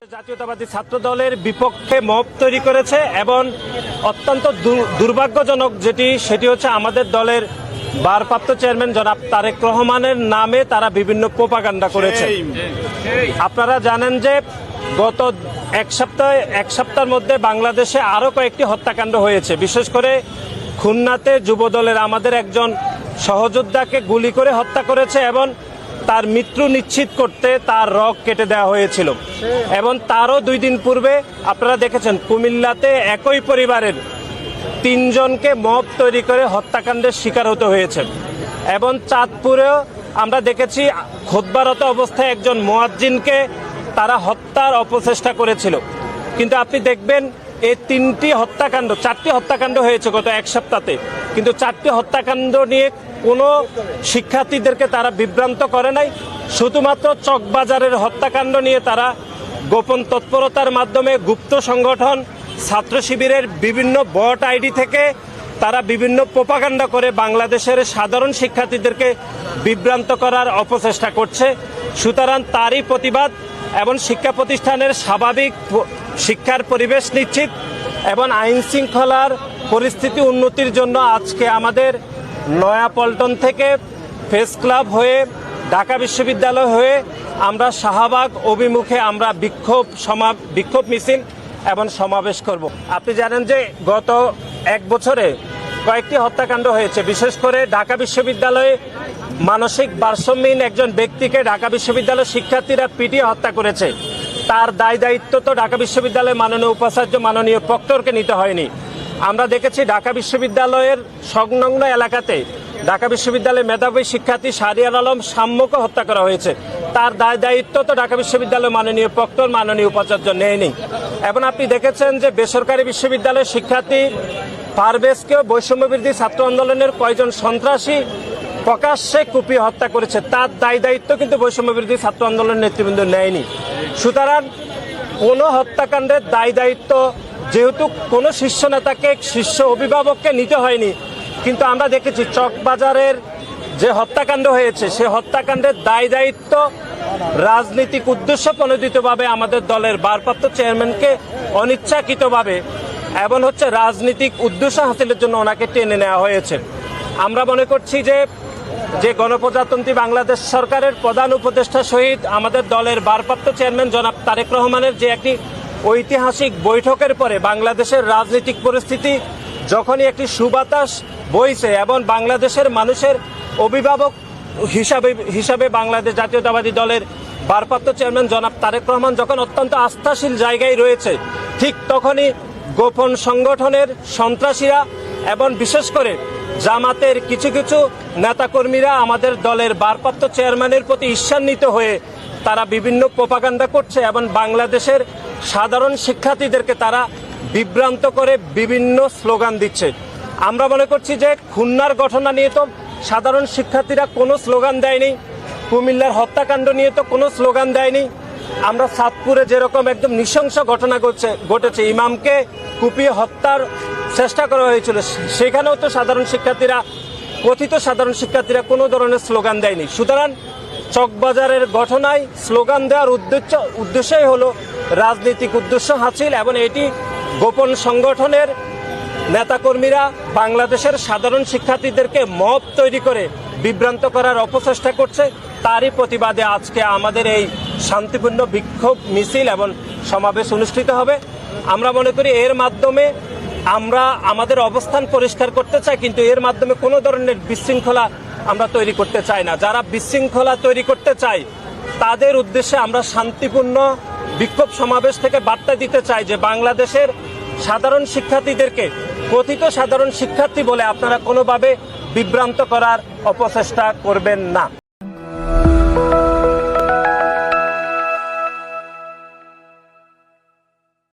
জাতীয়তাবাদী ছাত্র দলের বিপক্ষে মব তৈরি করেছে এবং অত্যন্ত দুর্ভাগ্যজনক যেটি সেটি হচ্ছে আমাদের দলের ভারপ্রাপ্ত চেয়ারম্যান জনাব তারেক রহমানের নামে তারা বিভিন্ন প্রোপাগান্ডা করেছে। আপনারা জানেন যে গত এক সপ্তাহে এক সপ্তাহের মধ্যে বাংলাদেশে আরও কয়েকটি হত্যাকাণ্ড হয়েছে। বিশেষ করে খুলনাতে যুবদলের আমাদের একজন সহযোদ্ধাকে গুলি করে হত্যা করেছে এবং তার মৃত্যু নিশ্চিত করতে তার রক কেটে দেওয়া হয়েছিল। এবং তারও দুই দিন পূর্বে আপনারা দেখেছেন, কুমিল্লাতে একই পরিবারের তিনজনকে মব তৈরি করে হত্যাকাণ্ডের শিকার হতে হয়েছে। এবং চাঁদপুরেও আমরা দেখেছি, খোদবারত অবস্থায় একজন মোয়াজ্জিনকে তারা হত্যার অপচেষ্টা করেছিল। কিন্তু আপনি দেখবেন এই তিনটি হত্যাকাণ্ড, চারটি হত্যাকাণ্ড হয়েছে গত এক সপ্তাহে কিন্তু চারটি হত্যাকাণ্ড নিয়ে কোনো শিক্ষার্থীদেরকে তারা বিভ্রান্ত করে নাই। শুধুমাত্র চকবাজারের হত্যাকাণ্ড নিয়ে তারা গোপন তৎপরতার মাধ্যমে গুপ্ত সংগঠন, ছাত্র শিবিরের বিভিন্ন বট আইডি থেকে তারা বিভিন্ন প্রোপাগান্ডা করে বাংলাদেশের সাধারণ শিক্ষার্থীদেরকে বিভ্রান্ত করার অপচেষ্টা করছে। সুতরাং তারই প্রতিবাদ এবং শিক্ষা প্রতিষ্ঠানের স্বাভাবিক শিক্ষার পরিবেশ নিশ্চিত এবং আইন শৃঙ্খলার পরিস্থিতি উন্নতির জন্য আজকে আমাদের নয়াপল্টন থেকে প্রেস ক্লাব হয়ে, ঢাকা বিশ্ববিদ্যালয় হয়ে আমরা শাহবাগ অভিমুখে আমরা বিক্ষোভ সমা, বিক্ষোভ মিছিল এবং সমাবেশ করব। আপনি জানেন যে গত এক বছরে কয়েকটি হত্যাকাণ্ড হয়েছে। বিশেষ করে ঢাকা বিশ্ববিদ্যালয়ে মানসিক ভারসাম্যহীন একজন ব্যক্তিকে ঢাকা বিশ্ববিদ্যালয়ের শিক্ষার্থীরা পিটিয়ে হত্যা করেছে। তার দায় দায়িত্ব তো ঢাকা বিশ্ববিদ্যালয়ের মাননীয় উপাচার্য মাননীয় প্রক্টরকে নিতে হয়নি। আমরা দেখেছি ঢাকা বিশ্ববিদ্যালয়ের সংলগ্ন এলাকাতে ঢাকা বিশ্ববিদ্যালয়ের মেধাবী শিক্ষার্থী শাহরিয়ার আলম সাম্যকে হত্যা করা হয়েছে। তার দায় দায়িত্ব তো ঢাকা বিশ্ববিদ্যালয়ের মাননীয় প্রক্টর, মাননীয় উপাচার্য নেয়নি। এবং আপনি দেখেছেন যে বেসরকারি বিশ্ববিদ্যালয়ের শিক্ষার্থী পারভেজকেও বৈষম্যবৃদ্ধি ছাত্র আন্দোলনের কয়েকজন সন্ত্রাসী প্রকাশ্যে কুপিয়ে হত্যা করেছে। তার দায় দায়িত্ব কিন্তু বৈষম্যবৃদ্ধি ছাত্র আন্দোলনের নেতৃবৃন্দ নেয়নি। সুতরাং কোনো হত্যাকাণ্ডের দায় দায়িত্ব যেহেতু কোনো শীর্ষ নেতাকে, শীর্ষ অভিভাবককে নিতে হয়নি, কিন্তু আমরা দেখেছি চকবাজারের যে হত্যাকাণ্ড হয়েছে, সে হত্যাকাণ্ডের দায় দায়িত্ব রাজনৈতিক উদ্দেশ্য প্রণোদিতভাবে আমাদের দলের ভারপ্রাপ্ত চেয়ারম্যানকে অনিচ্ছাকৃতভাবে এবং হচ্ছে রাজনৈতিক উদ্দেশ্য হাসিলের জন্য ওনাকে টেনে নেওয়া হয়েছে। আমরা মনে করছি যে যে গণপ্রজাতন্ত্রী বাংলাদেশ সরকারের প্রধান উপদেষ্টা সহিত আমাদের দলের ভারপ্রাপ্ত চেয়ারম্যান জনাব তারেক রহমানের যে একটি ঐতিহাসিক বৈঠকের পরে বাংলাদেশের রাজনৈতিক পরিস্থিতি যখনই একটি সুবাতাস বইছে এবং বাংলাদেশের মানুষের অভিভাবক হিসাবে হিসাবে বাংলাদেশ জাতীয়তাবাদী দলের ভারপ্রাপ্ত চেয়ারম্যান জনাব তারেক রহমান যখন অত্যন্ত আস্থাশীল জায়গায় রয়েছে, ঠিক তখনই গোপন সংগঠনের সন্ত্রাসীরা এবং বিশেষ করে জামাতের কিছু কিছু নেতাকর্মীরা আমাদের দলের ভারপ্রাপ্ত চেয়ারম্যানের প্রতি ঈর্ষান্বিত হয়ে তারা বিভিন্ন প্রপাগান্ডা করছে এবং বাংলাদেশের সাধারণ শিক্ষার্থীদেরকে তারা বিভ্রান্ত করে বিভিন্ন স্লোগান দিচ্ছে। আমরা মনে করছি যে খুলনার ঘটনা নিয়ে তো সাধারণ শিক্ষার্থীরা কোনো স্লোগান দেয়নি, কুমিল্লার হত্যাকাণ্ড নিয়ে তো কোনো স্লোগান দেয়নি। আমরা সাতপুরে যেরকম একদম নৃশংস ঘটনা ঘটছে, ঘটেছে। ইমামকে কুপিয়ে হত্যার চেষ্টা করা হয়েছিল। সেখানেও তো সাধারণ শিক্ষার্থীরা, কথিত সাধারণ শিক্ষার্থীরা কোনো ধরনের স্লোগান দেয়নি। সুতরাং চকবাজারের ঘটনায় স্লোগান দেওয়ার উদ্দেশ্য উদ্দেশ্যই হলো রাজনৈতিক উদ্দেশ্য হাসিল এবং এটি গোপন সংগঠনের নেতাকর্মীরা বাংলাদেশের সাধারণ শিক্ষার্থীদেরকে মব তৈরি করে বিভ্রান্ত করার অপচেষ্টা করছে। তারই প্রতিবাদে আজকে আমাদের এই শান্তিপূর্ণ বিক্ষোভ মিছিল এবং সমাবেশ অনুষ্ঠিত হবে। আমরা মনে করি এর মাধ্যমে আমরা আমাদের অবস্থান পরিষ্কার করতে চাই, কিন্তু এর মাধ্যমে কোনো ধরনের বিশৃঙ্খলা আমরা তৈরি করতে চাই না। যারা বিশৃঙ্খলা তৈরি করতে চাই তাদের উদ্দেশ্যে আমরা শান্তিপূর্ণ বিক্ষোভ সমাবেশ থেকে বার্তা দিতে চাই যে বাংলাদেশের সাধারণ শিক্ষার্থীদেরকে, কথিত সাধারণ শিক্ষার্থী বলে আপনারা কোনোভাবে বিভ্রান্ত করার অপচেষ্টা করবেন না।